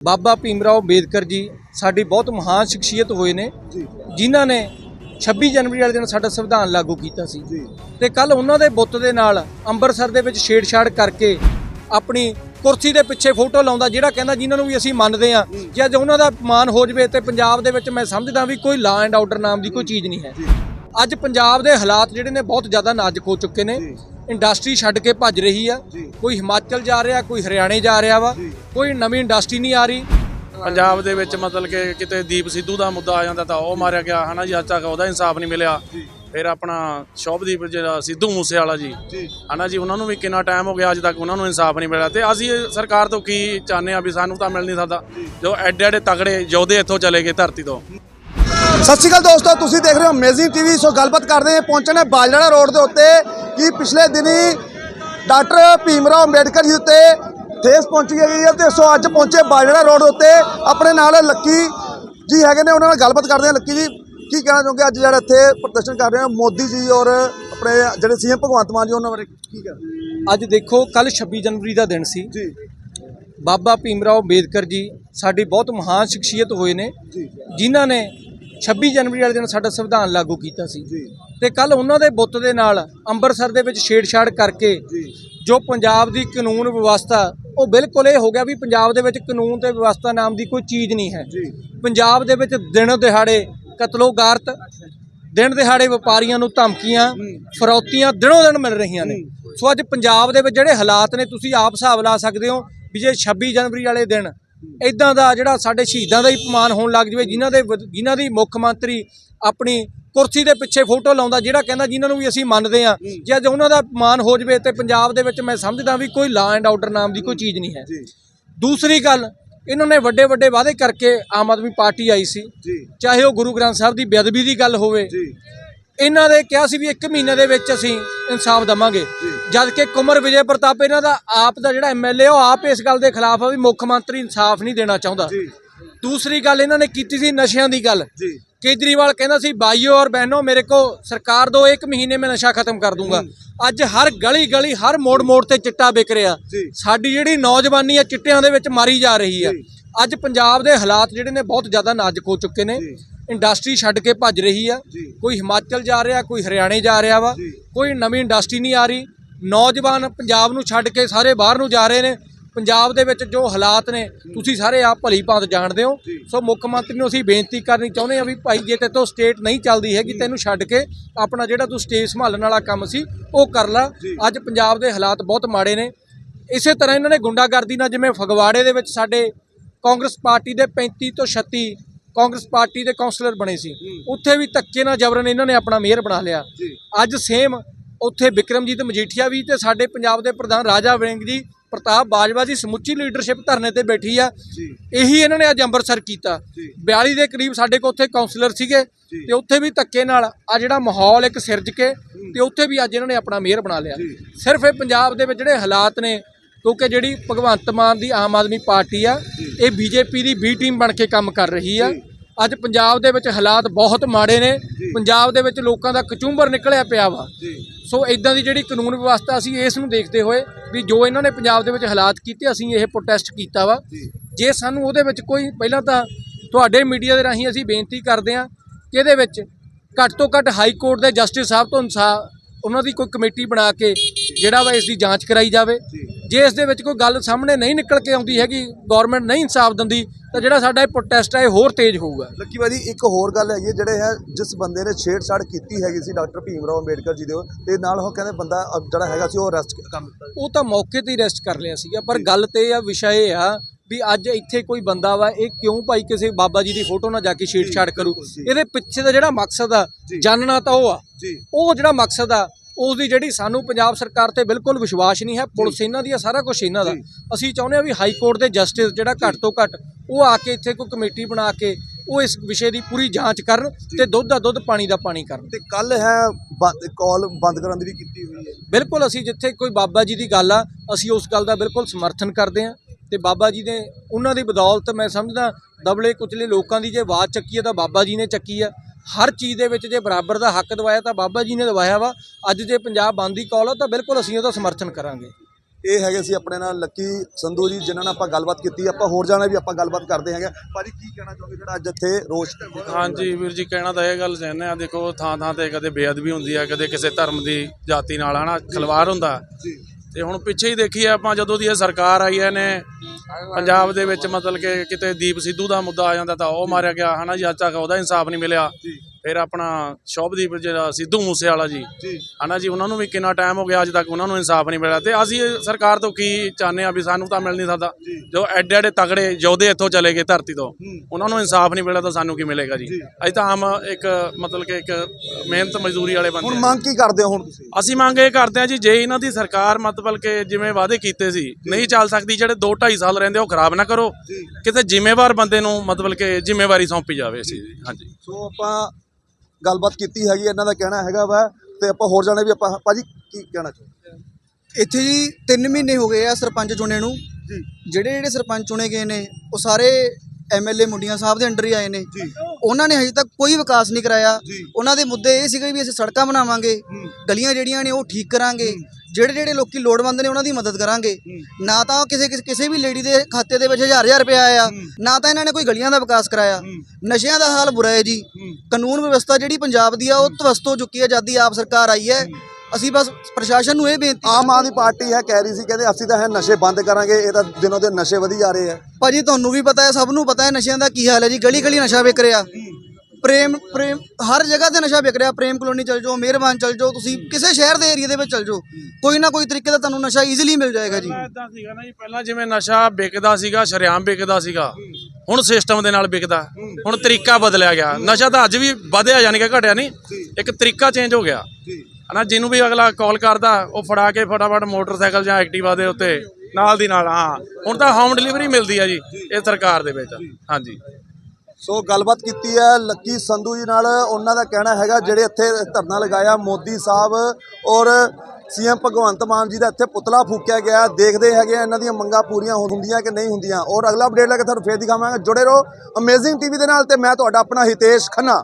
ਬਾਬਾ ਭੀਮਰਾਓ ਅੰਬੇਦਕਰ ਜੀ ਸਾਡੀ ਬਹੁਤ ਮਹਾਨ ਸ਼ਖਸੀਅਤ ਹੋਏ ਨੇ ਜਿਨ੍ਹਾਂ ਨੇ 26 ਜਨਵਰੀ ਵਾਲੇ ਦਿਨ ਸਾਡਾ ਸੰਵਿਧਾਨ ਲਾਗੂ ਕੀਤਾ ਸੀ। ਤੇ ਕੱਲ ਉਹਨਾਂ ਦੇ ਬੁੱਤ ਦੇ ਨਾਲ ਅੰਮ੍ਰਿਤਸਰ ਦੇ ਵਿੱਚ ਛੇੜਛਾੜ ਕਰਕੇ ਆਪਣੀ ਕੁਰਸੀ ਦੇ ਪਿੱਛੇ ਫੋਟੋ ਲਾਉਂਦਾ ਜਿਹੜਾ ਕਹਿੰਦਾ ਜਿਨ੍ਹਾਂ ਨੂੰ ਵੀ ਅਸੀਂ ਮੰਨਦੇ ਆ ਜੇ। ਅੱਜ ਉਹਨਾਂ ਦਾ ਅਪਮਾਨ ਹੋ ਜਵੇ ਤੇ ਪੰਜਾਬ ਦੇ ਵਿੱਚ ਮੈਂ ਸਮਝਦਾ ਵੀ ਕੋਈ ਲਾ ਐਂਡ ਆਰਡਰ ਨਾਮ ਦੀ ਕੋਈ ਚੀਜ਼ ਨਹੀਂ ਹੈ। ਅੱਜ ਪੰਜਾਬ ਦੇ ਹਾਲਾਤ ਜਿਹੜੇ ਨੇ ਬਹੁਤ ਜ਼ਿਆਦਾ ਨਾਜ਼ੁਕ ਹੋ ਚੁੱਕੇ ਨੇ। ਇੰਡਸਟਰੀ ਛੱਡ ਕੇ ਭੱਜ ਰਹੀ ਆ। ਕੋਈ ਹਿਮਾਚਲ ਜਾ ਰਿਹਾ ਕੋਈ ਹਰਿਆਣੇ ਜਾ ਰਿਹਾ ਵਾ। ਕੋਈ ਨਵੀਂ ਇੰਡਸਟਰੀ ਨਹੀਂ ਆ ਰਹੀ। ਪੰਜਾਬ ਦੇ ਵਿੱਚ ਮਤਲਬ ਕਿ ਕਿਤੇ ਦੀਪ ਸਿੱਧੂ ਦਾ ਮੁੱਦਾ ਆ ਜਾਂਦਾ ਤਾਂ ਉਹ ਮਾਰਿਆ ਗਿਆ ਹਨਾ ਜੀ? ਅੱਜ ਤੱਕ ਉਹਦਾ ਇਨਸਾਫ ਨਹੀਂ ਮਿਲਿਆ। ਫਿਰ ਆਪਣਾ ਸ਼ੋਭਦੀਪ ਜਿਹੜਾ ਸਿੱਧੂ ਮੂਸੇ ਵਾਲਾ ਜੀ ਜੀ। ਹਨਾ ਜੀ? ਉਹਨਾਂ ਨੂੰ ਵੀ ਕਿੰਨਾ ਟਾਈਮ ਹੋ ਗਿਆ ਅੱਜ ਤੱਕ ਉਹਨਾਂ ਨੂੰ ਇਨਸਾਫ ਨਹੀਂ ਮਿਲਿਆ। ਤੇ ਅਸੀਂ ਸਰਕਾਰ ਤੋਂ ਕੀ ਚਾਹੁੰਦੇ ਆ ਵੀ ਸਾਨੂੰ ਤਾਂ ਮਿਲ ਨਹੀਂ ਸਕਦਾ। ਜੋ। ਐਡੇ ਐਡੇ ਤਗੜੇ ਯੋਧੇ ਇੱਥੋਂ ਚਲੇ ਗਏ ਧਰਤੀ ਤੋਂ। ਸਤਿ ਸ਼੍ਰੀ ਅਕਾਲ ਦੋਸਤੋ ਤੁਸੀਂ ਦੇਖ ਰਹੇ ਹੋ ਅਮੇਜ਼ਿੰਗ ਟੀਵੀ ਸੋ ਗੱਲਬਾਤ ਕਰਦੇ ਹਾਂ ਪਹੁੰਚੇ ਨੇ ਬਾਜੜਾ ਰੋਡ ਦੇ ਉੱਤੇ ਕਿ ਪਿਛਲੇ ਦਿਨੀ ਡਾਕਟਰ ਭੀਮਰਾਓ ਅੰਬੇਡਕਰ ਜੀ ਉੱਤੇ ਠੇਸ ਪਹੁੰਚੀ ਗਈ ਹੈ ਤੇ ਸੋ ਅੱਜ ਪਹੁੰਚੇ ਬਾਜੜਾ ਰੋਡ ਉੱਤੇ। ਆਪਣੇ ਨਾਲ ਲੱਕੀ ਜੀ ਹੈਗੇ ਨੇ ਉਹਨਾਂ ਨਾਲ ਗੱਲਬਾਤ ਕਰਦੇ ਹਾਂ। ਲੱਕੀ ਜੀ ਕੀ ਕਹਿਣਾ ਚਾਹੋਗੇ? ਅੱਜ ਜਿਹੜਾ ਇੱਥੇ ਪ੍ਰਦਰਸ਼ਨ ਕਰ ਰਹੇ ਹੋ ਮੋਦੀ ਜੀ ਔਰ ਆਪਣੇ ਜਿਹੜੇ ਸੀਐਮ ਭਗਵੰਤ ਮਾਨ ਜੀ ਉਹਨਾਂ ਬਾਰੇ ਕੀ ਕਹਿਣਾ? ਅੱਜ ਦੇਖੋ ਕੱਲ 26 ਜਨਵਰੀ ਦਾ ਦਿਨ ਸੀ। ਜੀ। ਬਾਬਾ ਭੀਮਰਾਓ ਅੰਬੇਦਕਰ ਜੀ ਸਾਡੀ ਬਹੁਤ ਮਹਾਨ ਸ਼ਖਸੀਅਤ ਹੋਏ ਨੇ। ਜਿਨ੍ਹਾਂ ਨੇ 26 ਜਨਵਰੀ ਵਾਲੇ ਦਿਨ ਸਾਡਾ ਸੰਵਿਧਾਨ ਲਾਗੂ ਕੀਤਾ ਸੀ। ਤੇ ਕੱਲ ਉਹਨਾਂ ਦੇ ਬੁੱਤ ਦੇ ਨਾਲ ਅੰਮ੍ਰਿਤਸਰ ਦੇ ਵਿੱਚ ਛੇੜਛਾੜ ਕਰਕੇ ਜੀ। ਪੰਜਾਬ ਦੀ ਕਾਨੂੰਨ ਵਿਵਸਥਾ ਉਹ ਬਿਲਕੁਲ ਇਹ ਹੋ ਗਿਆ ਵੀ ਪੰਜਾਬ ਦੇ ਵਿੱਚ ਕਾਨੂੰਨ ਤੇ ਵਿਵਸਥਾ ਨਾਮ ਦੀ ਕੋਈ ਚੀਜ਼ ਨਹੀਂ ਹੈ। ਪੰਜਾਬ ਦੇ ਵਿੱਚ ਦਿਨ ਦਿਹਾੜੇ ਕਤਲੋਗਾਰਤ ਦਿਨ ਦਿਹਾੜੇ ਵਪਾਰੀਆਂ ਨੂੰ ਧਮਕੀਆਂ ਫਰੌਤੀਆਂ ਦਿਨੋਂ ਦਿਨ ਮਿਲ ਰਹੀਆਂ ਨੇ। ਸੋ ਅੱਜ ਪੰਜਾਬ ਦੇ ਵਿੱਚ ਜਿਹੜੇ ਹਾਲਾਤ ਨੇ ਤੁਸੀਂ ਆਪ ਹਿਸਾਬ ਲਾ ਸਕਦੇ ਹੋ ਵੀ ਜੇ 26 ਜਨਵਰੀ ਵਾਲੇ ਦਿਨ ਇਦਾਂ ਦਾ ਜਿਹੜਾ ਸਾਡੇ ਸ਼ਹੀਦਾਂ ਦਾ ਹੀ ਅਪਮਾਨ ਹੋਣ ਲੱਗ ਜਵੇ ਜਿਨ੍ਹਾਂ ਦੇ ਜਿਨ੍ਹਾਂ ਦੀ ਮੁੱਖ ਮੰਤਰੀ ਆਪਣੀ ਕੁਰਸੀ ਦੇ ਪਿੱਛੇ ਫੋਟੋ ਲਾਉਂਦਾ ਜਿਹੜਾ ਕਹਿੰਦਾ ਜਿਨ੍ਹਾਂ ਨੂੰ ਵੀ ਅਸੀਂ ਮੰਨਦੇ ਆ ਜੇ ਅੱਜ ਉਹਨਾਂ ਦਾ ਅਪਮਾਨ ਹੋ ਜਵੇ ਤੇ ਪੰਜਾਬ ਦੇ ਵਿੱਚ ਮੈਂ ਸਮਝਦਾ ਵੀ ਕੋਈ ਲਾ ਐਂਡ ਆਰਡਰ ਨਾਮ ਦੀ ਕੋਈ ਚੀਜ਼ ਨਹੀਂ ਹੈ। ਦੂਸਰੀ ਗੱਲ ਇਹਨਾਂ ਨੇ ਵੱਡੇ ਵੱਡੇ ਵਾਅਦੇ ਕਰਕੇ ਆਮ ਆਦਮੀ ਪਾਰਟੀ ਆਈ ਸੀ। ਚਾਹੇ ਉਹ ਗੁਰੂ ਗ੍ਰੰਥ ਸਾਹਿਬ ਦੀ ਬੇਅਦਬੀ ਦੀ ਗੱਲ ਹੋਵੇ ਇਹਨਾਂ ਦੇ ਕਿਹਾ ਸੀ ਵੀ 1 ਮਹੀਨੇ ਦੇ ਵਿੱਚ ਅਸੀਂ ਇਨਸਾਫ ਦਵਾਂਗੇ। ਜਦ ਕਿ ਕੁਮਰ ਵਿਜੇ ਪ੍ਰਤਾਪ ਇਹਨਾਂ ਦਾ ਆਪ ਦਾ ਜਿਹੜਾ ਐਮਐਲਏ ਉਹ ਆਪ ਇਸ ਗੱਲ ਦੇ ਖਿਲਾਫ ਆ ਵੀ ਮੁੱਖ ਮੰਤਰੀ ਇਨਸਾਫ ਨਹੀਂ ਦੇਣਾ ਚਾਹੁੰਦਾ। ਦੂਸਰੀ ਗੱਲ ਇਹਨਾਂ ਨੇ ਕੀਤੀ ਸੀ ਨਸ਼ਿਆਂ ਦੀ ਗੱਲ। ਕੇਜਰੀਵਾਲ ਕਹਿੰਦਾ ਸੀ ਭਾਈਓ ਔਰ ਬਹਿਨੋ ਮੇਰੇ ਕੋ ਸਰਕਾਰ ਦੋ ਇੱਕ ਮਹੀਨੇ ਮੈਂ ਨਸ਼ਾ ਖਤਮ ਕਰ ਦੂੰਗਾ। ਅੱਜ ਹਰ ਗਲੀ ਗਲੀ ਹਰ ਮੋੜ ਮੋੜ ਤੇ ਚਿੱਟਾ ਵਿਕ ਰਿਹਾ। ਸਾਡੀ ਜਿਹੜੀ ਨੌਜਵਾਨੀ ਆ ਚਿੱਟਿਆਂ ਦੇ ਵਿੱਚ ਮਾਰੀ ਜਾ ਰਹੀ ਆ। ਅੱਜ ਪੰਜਾਬ ਦੇ ਹਾਲਾਤ ਜਿਹੜੇ ਨੇ ਬਹੁਤ ਜ਼ਿਆਦਾ ਨਾਜ਼ੁਕ ਹੋ ਚੁੱਕੇ ਨੇ। ਇੰਡਸਟਰੀ ਛੱਡ ਕੇ ਭੱਜ ਰਹੀ ਆ। ਕੋਈ ਹਿਮਾਚਲ ਜਾ ਰਿਹਾ ਕੋਈ ਹਰਿਆਣੇ ਜਾ ਰਿਹਾ ਵਾ। ਕੋਈ ਨਵੀਂ ਇੰਡਸਟਰੀ ਨਹੀਂ ਆ ਰਹੀ ਨੌਜਵਾਨ ਪੰਜਾਬ ਨੂੰ ਛੱਡ ਕੇ ਸਾਰੇ ਬਾਹਰ ਨੂੰ ਜਾ ਰਹੇ ਨੇ ਪੰਜਾਬ ਦੇ ਵਿੱਚ ਜੋ ਹਾਲਾਤ ਨੇ ਤੁਸੀਂ ਸਾਰੇ ਆਪ ਭਲੀ ਭਾਂਤ ਜਾਣਦੇ ਹੋ। ਸੋ ਮੁੱਖ ਮੰਤਰੀ ਨੂੰ ਅਸੀਂ ਬੇਨਤੀ ਕਰਨੀ ਚਾਹੁੰਦੇ ਹਾਂ ਵੀ ਭਾਈ ਜੇ ਤੇ ਤੋਂ ਸਟੇਟ ਨਹੀਂ ਚੱਲਦੀ ਹੈਗੀ ਤੈਨੂੰ ਛੱਡ ਕੇ ਆਪਣਾ ਜਿਹੜਾ ਤੂੰ ਸਟੇਜ ਸੰਭਾਲਣ ਵਾਲਾ ਕੰਮ ਸੀ ਉਹ ਕਰ ਲੈ। ਅੱਜ ਪੰਜਾਬ ਦੇ ਹਾਲਾਤ ਬਹੁਤ ਮਾੜੇ ਨੇ ਇਸੇ ਤਰ੍ਹਾਂ ਇਹਨਾਂ ਨੇ ਗੁੰਡਾਗਰਦੀ ਨਾਲ ਜਿਵੇਂ ਫਗਵਾੜੇ ਦੇ ਵਿੱਚ ਸਾਡੇ ਕਾਂਗਰਸ ਪਾਰਟੀ ਦੇ 35 ਤੋਂ 36 ਕਾਂਗਰਸ ਪਾਰਟੀ ਦੇ ਕਾਉਂਸਲਰ ਬਣੇ ਸੀ। ਉੱਥੇ ਵੀ ਧੱਕੇ ਨਾਲ ਜਬਰਨ ਇਹਨਾਂ ਨੇ ਆਪਣਾ ਮੇਅਰ ਬਣਾ ਲਿਆ। ਜੀ। ਅੱਜ ਸੇਮ ਉੱਥੇ ਵਿਕਰਮਜੀਤ ਮਜੀਠੀਆ ਵੀ ਤੇ ਸਾਡੇ ਪੰਜਾਬ ਦੇ ਪ੍ਰਧਾਨ ਰਾਜਾ ਵੜਿੰਗ ਜੀ ਪ੍ਰਤਾਪ ਬਾਜਵਾ ਦੀ ਸਮੁੱਚੀ ਲੀਡਰਸ਼ਿਪ ਧਰਨੇ ਤੇ ਬੈਠੀ ਆ। ਜੀ। ਇਹੀ ਇਹਨਾਂ ਨੇ ਅੱਜ ਅੰਮ੍ਰਿਤਸਰ ਕੀਤਾ। ਜੀ। 42 ਦੇ ਕਰੀਬ ਸਾਡੇ ਕੋਲ ਉੱਥੇ ਕਾਉਂਸਲਰ ਸੀਗੇ ਜੀ। ਤੇ ਉੱਥੇ ਵੀ ਧੱਕੇ ਨਾਲ ਆ ਜਿਹੜਾ ਮਾਹੌਲ ਇੱਕ ਸਿਰਜ ਕੇ ਤੇ ਉੱਥੇ ਵੀ ਅੱਜ ਇਹਨਾਂ ਨੇ ਆਪਣਾ ਮੇਅਰ ਬਣਾ ਲਿਆ। ਜੀ। ਸਿਰਫ ਇਹ ਪੰਜਾਬ ਦੇ ਵਿੱਚ ਜਿਹੜੇ ਹਾਲਾਤ ਨੇ ਕਿਉਂਕਿ ਜਿਹੜੀ ਭਗਵੰਤ ਮਾਨ ਦੀ ਆਮ ਆਦਮੀ ਪਾਰਟੀ ਆ ਇਹ ਬੀਜੇਪੀ ਦੀ ਬੀ ਟੀਮ ਬਣ ਕੇ ਕੰਮ ਕਰ ਰਹੀ ਆ। ਅੱਜ ਪੰਜਾਬ ਦੇ ਵਿੱਚ ਹਾਲਾਤ ਬਹੁਤ ਮਾੜੇ ਨੇ। ਪੰਜਾਬ ਦੇ ਵਿੱਚ ਲੋਕਾਂ ਦਾ ਕਚੂੰਬਰ ਨਿਕਲਿਆ ਪਿਆ ਵਾ। ਸੋ ਇਦਾਂ ਦੀ ਜਿਹੜੀ ਕਾਨੂੰਨ ਵਿਵਸਥਾ ਅਸੀਂ ਇਸ ਨੂੰ ਦੇਖਦੇ ਹੋਏ ਵੀ ਜੋ ਇਹਨਾਂ ਨੇ ਪੰਜਾਬ ਦੇ ਵਿੱਚ ਹਾਲਾਤ ਕੀਤੇ ਅਸੀਂ ਇਹ ਪ੍ਰੋਟੈਸਟ ਕੀਤਾ ਵਾ। ਜੇ। ਸਾਨੂੰ ਉਹਦੇ ਵਿੱਚ ਕੋਈ ਪਹਿਲਾਂ ਤਾਂ ਤੁਹਾਡੇ ਮੀਡੀਆ ਦੇ ਰਾਹੀਂ ਅਸੀਂ ਬੇਨਤੀ ਕਰਦੇ ਹਾਂ ਕਿ ਇਹਦੇ ਵਿੱਚ ਘੱਟ ਤੋਂ ਘੱਟ ਹਾਈ ਕੋਰਟ ਦੇ ਜਸਟਿਸ ਸਾਹਿਬ ਤੋਂ ਇਨਸਾਫ ਉਹਨਾਂ ਦੀ ਕੋਈ ਕਮੇਟੀ ਬਣਾ ਕੇ ਜਿਹੜਾ ਵਾ ਇਸ ਦੀ ਜਾਂਚ ਕਰਾਈ ਜਾਵੇ। ਜੇ ਇਸ ਦੇ ਵਿੱਚ ਕੋਈ ਗੱਲ ਸਾਹਮਣੇ ਨਹੀਂ ਨਿਕਲ ਕੇ ਆਉਂਦੀ ਹੈਗੀ ਗਵਰਨਮੈਂਟ ਨਹੀਂ ਇਨਸਾਫ ਦਿੰਦੀ ਤਾਂ ਜਿਹੜਾ ਸਾਡਾ ਇਹ ਪ੍ਰੋਟੈਸਟ ਹੈ ਇਹ ਹੋਰ ਤੇਜ਼ ਹੋਊਗਾ। ਲੱਕੀ ਭਾਜੀ ਇੱਕ ਹੋਰ ਗੱਲ ਹੈਗੀ ਹੈ, ਜਿਹੜੇ ਹੈ ਜਿਸ ਬੰਦੇ ਨੇ ਛੇੜਛਾੜ ਕੀਤੀ ਹੈਗੀ ਸੀ ਡਾਕਟਰ ਭੀਮ ਰਾਓ ਅੰਬੇਡਕਰ ਜੀ ਦੇ ਤੇ ਨਾਲ ਉਹ ਕਹਿੰਦੇ ਬੰਦਾ ਜਿਹੜਾ ਹੈਗਾ ਸੀ ਉਹ ਅਰੈਸਟ ਕਰ ਦਿੱਤਾ। ਉਹ ਤਾਂ ਮੌਕੇ ਤੇ ਹੀ ਰੈਸਟ ਕਰ ਲਿਆ ਸੀਗਾ ਪਰ ਗੱਲ ਤੇ ਇਹ ਆ ਵਿਸ਼ਾ ਇਹ ਆ ਵੀ ਅੱਜ ਇੱਥੇ ਕੋਈ ਬੰਦਾ ਵਾ ਇਹ ਕਿਉਂ ਭਾਈ ਕਿਸੇ ਬਾਬਾ ਜੀ ਦੀ ਫੋਟੋ ਨਾਲ ਜਾ ਕੇ ਛੇੜਛਾੜ ਕਰੂ? ਜੀ। ਇਹਦੇ ਪਿੱਛੇ ਦਾ ਜਿਹੜਾ ਮਕਸਦ ਆ ਜੀ। ਜਾਣਨਾ ਤਾਂ ਉਹ ਆ। ਜੀ। ਉਹ ਜਿਹੜਾ ਮਕਸਦ ਆ ਉਸ ਦੀ ਜਿਹੜੀ ਸਾਨੂੰ ਪੰਜਾਬ ਸਰਕਾਰ ਤੇ ਬਿਲਕੁਲ ਵਿਸ਼ਵਾਸ ਨਹੀਂ ਹੈ ਪੁਲਿਸ ਇਹਨਾਂ ਦੀ ਆ ਸਾਰਾ ਕੁਝ ਇਹਨਾਂ ਦਾ। ਅਸੀਂ ਚਾਹੁੰਦੇ ਆ ਵੀ ਹਾਈ ਕੋਰਟ ਦੇ ਜਸਟਿਸ ਜਿਹੜਾ ਘੱਟ ਤੋਂ ਘੱਟ ਉਹ ਆ ਕੇ ਇੱਥੇ ਕੋਈ ਕਮੇਟੀ ਬਣਾ ਕੇ ਉਹ ਇਸ ਵਿਸ਼ੇ ਦੀ ਪੂਰੀ ਜਾਂਚ ਕਰਨ ਤੇ ਦੁੱਧ ਦਾ ਦੁੱਧ ਪਾਣੀ ਦਾ ਪਾਣੀ ਕਰਨ। ਤੇ ਕੱਲ ਹੈ ਕਾਲ ਬੰਦ ਕਰਨ ਦੀ ਵੀ ਕੀਤੀ ਹੋਈ ਹੈ। ਬਿਲਕੁਲ ਅਸੀਂ ਜਿੱਥੇ ਕੋਈ ਬਾਬਾ ਜੀ ਦੀ ਗੱਲ ਆ ਅਸੀਂ ਉਸ ਗੱਲ ਦਾ ਬਿਲਕੁਲ ਸਮਰਥਨ ਕਰਦੇ ਹਾਂ ਤੇ ਬਾਬਾ ਜੀ ਨੇ ਉਹਨਾਂ ਦੀ ਬਦੌਲਤ ਮੈਂ ਸਮਝਦਾ ਦਬਲੇ ਕੁਚਲੇ ਲੋਕਾਂ ਦੀ ਜੇ ਆਵਾਜ਼ ਚੱਕੀ ਹੈ ਤਾਂ ਬਾਬਾ ਜੀ ਨੇ ਚੱਕੀ ਆ ਹਰ ਚੀਜ਼ ਦੇ ਵਿੱਚ ਜੇ ਬਰਾਬਰ ਦਾ ਹੱਕ ਦਵਾਇਆ ਤਾਂ ਬਾਬਾ ਜੀ ਨੇ ਦਵਾਇਆ ਵਾ। ਅੱਜ ਜੇ ਪੰਜਾਬ ਬੰਦ ਦੀ ਕਾਲ ਆ ਤਾਂ ਬਿਲਕੁਲ ਅਸੀਂ ਉਹਦਾ ਸਮਰਥਨ ਕਰਾਂਗੇ। ਇਹ ਹੈਗੇ ਸੀ ਆਪਣੇ ਨਾਲ ਲੱਕੀ ਸੰਧੂ ਜੀ ਜਿਨ੍ਹਾਂ ਨਾਲ ਆਪਾਂ ਗੱਲਬਾਤ ਕੀਤੀ। ਆਪਾਂ ਹੋਰ ਜਾਣਾ ਵੀ ਆਪਾਂ ਗੱਲਬਾਤ ਕਰਦੇ ਹੈਗੇ। ਭਾਜੀ ਕੀ ਕਹਿਣਾ ਚਾਹੋਗੇ ਜਿਹੜਾ ਅੱਜ ਇੱਥੇ ਰੋਸ਼ ਹਾਂਜੀ ਵੀਰ ਜੀ ਕਹਿਣਾ ਤਾਂ ਇਹ ਗੱਲ ਚਾਹੁੰਦੇ ਆ। ਦੇਖੋ ਥਾਂ ਥਾਂ ਤੇ ਕਦੇ ਬੇਅਦਬੀ ਹੁੰਦੀ ਆ ਕਦੇ ਕਿਸੇ ਧਰਮ ਦੀ ਜਾਤੀ ਨਾਲ ਹਨਾ? ਖਲਵਾਰ ਹੁੰਦਾ। ਜੀ। ਤੇ ਹੁਣ ਪਿੱਛੇ ਹੀ ਦੇਖੀਏ ਆਪਾਂ ਜਦੋਂ ਦੀ ਇਹ ਸਰਕਾਰ ਆਈ ਹੈ ਨੇ ਪੰਜਾਬ ਦੇ ਵਿੱਚ ਮਤਲਬ ਕਿ ਕਿਤੇ ਦੀਪ ਸਿੱਧੂ ਦਾ ਮੁੱਦਾ ਆ ਜਾਂਦਾ ਤਾਂ ਉਹ ਮਾਰਿਆ ਗਿਆ, ਹਨਾ ਜੀ, ਅੱਜ ਤੱਕ ਉਹਦਾ ਇਨਸਾਫ ਨਹੀਂ ਮਿਲਿਆ। ਫਿਰ ਆਪਣਾ ਸ਼ੋਭਦੀਪ ਜਿਹੜਾ ਸਿੱਧੂ ਮੂਸੇ ਵਾਲਾ ਜੀ। ਹਨਾ ਜੀ ਉਹਨਾਂ ਨੂੰ ਵੀ ਕਿੰਨਾ ਟਾਈਮ ਹੋ ਗਿਆ ਅੱਜ ਤੱਕ ਉਹਨਾਂ ਨੂੰ ਇਨਸਾਫ ਨਹੀਂ ਮਿਲਿਆ। ਤੇ ਅਸੀਂ ਸਰਕਾਰ ਤੋਂ ਕੀ ਚਾਹੁੰਦੇ ਆ ਵੀ ਸਾਨੂੰ ਤਾਂ ਮਿਲ ਨਹੀਂ ਸਕਦਾ। ਜੀ। ਐਡੇ ਐਡੇ ਤਗੜੇ ਯੋਧੇ ਇੱਥੋਂ ਚਲੇ ਗਏ ਧਰਤੀ ਤੋਂ। ਉਹਨਾਂ ਨੂੰ ਇਨਸਾਫ ਨਹੀਂ ਮਿਲਿਆ ਤਾਂ ਸਾਨੂੰ ਕੀ ਮਿਲੇਗਾ ਜੀ? ਅਸੀਂ ਤਾਂ ਆਮ ਇੱਕ ਮਤਲਬ ਕਿ ਇੱਕ ਮਿਹਨਤ ਮਜ਼ਦੂਰੀ ਵਾਲੇ ਬੰਦੇ ਹੁਣ। ਮੰਗ ਕੀ ਕਰਦੇ ਹੋ ਹੁਣ ਤੁਸੀਂ? ਅਸੀਂ ਮੰਗ ਇਹ ਕਰਦੇ ਹਾਂ ਜੀ ਜੇ ਇਹਨਾਂ ਦੀ ਸਰਕਾਰ ਮਤਲਬ ਕਿ ਜਿਵੇਂ ਵਾਅਦੇ ਕੀਤੇ ਸੀ ਨਹੀਂ ਚੱਲ ਸਕਦੀ ਜਿਹੜੇ 2 2.5 ਸਾਲ ਰਹਿੰਦੇ ਉਹ ਖਰਾਬ ਨਾ ਕਰੋ। ਕਿਤੇ ਜ਼ਿੰਮੇਵਾਰ ਬੰਦੇ ਨੂੰ ਮਤਲਬ ਕਿ ਜ਼ਿੰਮੇਵਾਰੀ ਸੌਂਪੀ ਜਾਵੇ ਅਸੀਂ। ਹਾਂਜੀ। ਸੋ ਆਪਾਂ ਗੱਲਬਾਤ ਕੀਤੀ ਹੈਗੀ ਇਹਨਾਂ ਦਾ ਕਹਿਣਾ ਹੈਗਾ ਵਾ ਤੇ ਆਪਾਂ ਹੋਰ ਜਾਣੇ ਵੀ ਆਪਾਂ ਭਾਜੀ ਕੀ ਕਹਿਣਾ ਚਾਹੋਗੇ? ਇੱਥੇ ਜੀ 3 ਮਹੀਨੇ ਹੋ ਗਏ ਆ ਸਰਪੰਚ ਚੁਣੇ ਨੂੰ। ਜੀ। ਜਿਹੜੇ ਜਿਹੜੇ ਸਰਪੰਚ ਚੁਣੇ ਗਏ ਨੇ ਉਹ ਸਾਰੇ ਐਮਐਲਏ ਮੁੰਡੀਆਂ ਸਾਹਿਬ ਦੇ ਅੰਡਰ ਹੀ ਆਏ ਨੇ। ਜੀ। ਉਹਨਾਂ ਨੇ ਹਜੇ ਤੱਕ ਕੋਈ ਵਿਕਾਸ ਨਹੀਂ ਕਰਾਇਆ। ਉਹਨਾਂ ਦੇ ਮੁੱਦੇ ਇਹ ਸੀਗੇ ਵੀ ਅਸੀਂ ਸੜਕਾਂ ਬਣਾਵਾਂਗੇ ਗਲੀਆਂ ਜਿਹੜੀਆਂ ਨੇ ਉਹ ਠੀਕ ਕਰਾਂਗੇ। ਜਿਹੜੇ ਜਿਹੜੇ ਲੋਕੀ ਲੋੜਵੰਦ ਨੇ ਉਹਨਾਂ ਦੀ ਮਦਦ ਕਰਾਂਗੇ। ਨਾ ਤਾਂ ਕਿਸੇ ਕਿਸੇ- ਵੀ ਲੇਡੀ ਦੇ ਖਾਤੇ ਦੇ ਵਿੱਚ ਹਜ਼ਾਰ ਹਜ਼ਾਰ ਰੁਪਇਆ ਆਇਆ ਨਾ ਤਾਂ ਇਹਨਾਂ ਨੇ ਕੋਈ ਗਲੀਆਂ ਦਾ ਵਿਕਾਸ ਕਰਾਇਆ। ਨਸ਼ਿਆਂ ਦਾ ਹਾਲ ਬੁਰਾ ਹੈ ਜੀ। ਕਾਨੂੰਨ ਵਿਵਸਥਾ ਜਿਹੜੀ ਪੰਜਾਬ ਦੀ ਆ ਉਹ ਤਵਸਤ ਹੋ ਚੁੱਕੀ ਹੈ ਜਦ ਦੀ ਆਪ ਸਰਕਾਰ ਆਈ ਹੈ। ਅਸੀਂ ਬਸ ਪ੍ਰਸ਼ਾਸਨ ਨੂੰ ਇਹ ਬੇਨਤੀ ਆਮ ਆਦਮੀ ਪਾਰਟੀ ਹੈ ਕਹਿ ਰਹੀ ਸੀ ਕਹਿੰਦੇ ਅਸੀਂ ਤਾਂ ਹੈ ਨਸ਼ੇ ਬੰਦ ਕਰਾਂਗੇ ਇਹ ਤਾਂ ਦਿਨੋਂ ਦਿਨ ਨਸ਼ੇ ਵਧੀ ਜਾ ਰਹੇ ਆ। ਭਾਜੀ ਤੁਹਾਨੂੰ ਵੀ ਪਤਾ ਹੈ ਸਭ ਨੂੰ ਪਤਾ ਹੈ ਨਸ਼ਿਆਂ ਦਾ ਕੀ ਹਾਲ ਹੈ ਜੀ। ਗਲੀ ਗਲੀ ਨਸ਼ਾ ਵਿਕ ਰਿਹਾ। ਪ੍ਰੇਮ ਪ੍ਰੇਮ ਹਰ ਜਗ੍ਹਾ ਤੇ ਨਸ਼ਾ ਵਿਕ ਰਿਹਾ ਪ੍ਰੇਮ ਕਲੋਨੀ ਚਲ ਜਾਓ ਮਿਹਰਬਾਨ ਚਲ ਜਾਓ ਤੁਸੀਂ ਕਿਸੇ ਸ਼ਹਿਰ ਦੇ ਏਰੀਆ ਦੇ ਵਿੱਚ ਚਲ ਜਾਓ ਕੋਈ ਨਾ ਕੋਈ ਤਰੀਕੇ ਦਾ ਤੁਹਾਨੂੰ ਨਸ਼ਾ ਈਜ਼ੀਲੀ ਮਿਲ ਜਾਏਗਾ ਜੀ। ਇਦਾਂ ਸੀਗਾ ਨਾ ਜੀ ਪਹਿਲਾਂ ਜਿਵੇਂ ਨਸ਼ਾ ਵਿਕਦਾ ਸੀਗਾ ਸ਼ਰੇਆਮ ਵਿਕਦਾ ਸੀਗਾ ਹੁਣ ਸਿਸਟਮ ਦੇ ਨਾਲ ਵਿਕਦਾ ਹੁਣ ਤਰੀਕਾ ਬਦਲਿਆ ਗਿਆ। ਨਸ਼ਾ ਤਾਂ ਅੱਜ ਵੀ ਵਧਿਆ ਯਾਨੀ ਕਿ ਘਟਿਆ ਨਹੀਂ ਇੱਕ ਤਰੀਕਾ ਚੇਂਜ ਹੋ ਗਿਆ। ਹਨਾ ਜਿਹਨੂੰ ਵੀ ਅਗਲਾ ਕਾਲ ਕਰਦਾ ਉਹ ਫੜਾ ਕੇ ਫਟਾਫਟ ਮੋਟਰਸਾਈਕਲ ਜਾਂ ਐਕਟਿਵਾ ਦੇ ਉੱਤੇ ਨਾਲ ਦੀ ਨਾਲ ਹਾਂ। ਹੁਣ ਤਾਂ ਹੋਮ ਡਿਲੀਵਰੀ ਮਿਲਦੀ ਆ ਜੀ ਇਹ ਸਰਕਾਰ ਦੇ ਵਿੱਚ। ਹਾਂਜੀ। ਸੋ ਗੱਲਬਾਤ ਕੀਤੀ ਹੈ ਲੱਕੀ ਸੰਧੂ ਜੀ ਨਾਲ। ਉਹਨਾਂ ਦਾ ਕਹਿਣਾ ਹੈਗਾ, ਜਿਹੜੇ ਇੱਥੇ ਧਰਨਾ ਲਗਾਇਆ ਮੋਦੀ ਸਾਹਿਬ ਔਰ ਸੀਐਮ ਭਗਵੰਤ ਮਾਨ ਜੀ ਦਾ, ਇੱਥੇ ਪੁਤਲਾ ਫੂਕਿਆ ਗਿਆ। ਦੇਖਦੇ ਹੈਗੇ ਇਹਨਾਂ ਦੀਆਂ ਮੰਗਾਂ ਪੂਰੀਆਂ ਹੁੰਦੀਆਂ ਕਿ ਨਹੀਂ ਹੁੰਦੀਆਂ। ਔਰ ਅਗਲਾ ਅਪਡੇਟ ਲੈ ਕੇ ਤੁਹਾਨੂੰ ਫੇਰ ਦਿਖਾਵਾਂਗਾ। ਜੁੜੇ ਰਹੋ ਅਮੇਜ਼ਿੰਗ ਟੀਵੀ ਦੇ ਨਾਲ ਤੇ ਮੈਂ ਤੁਹਾਡਾ ਆਪਣਾ ਹਿਤੇਸ਼ ਖੰਨਾ।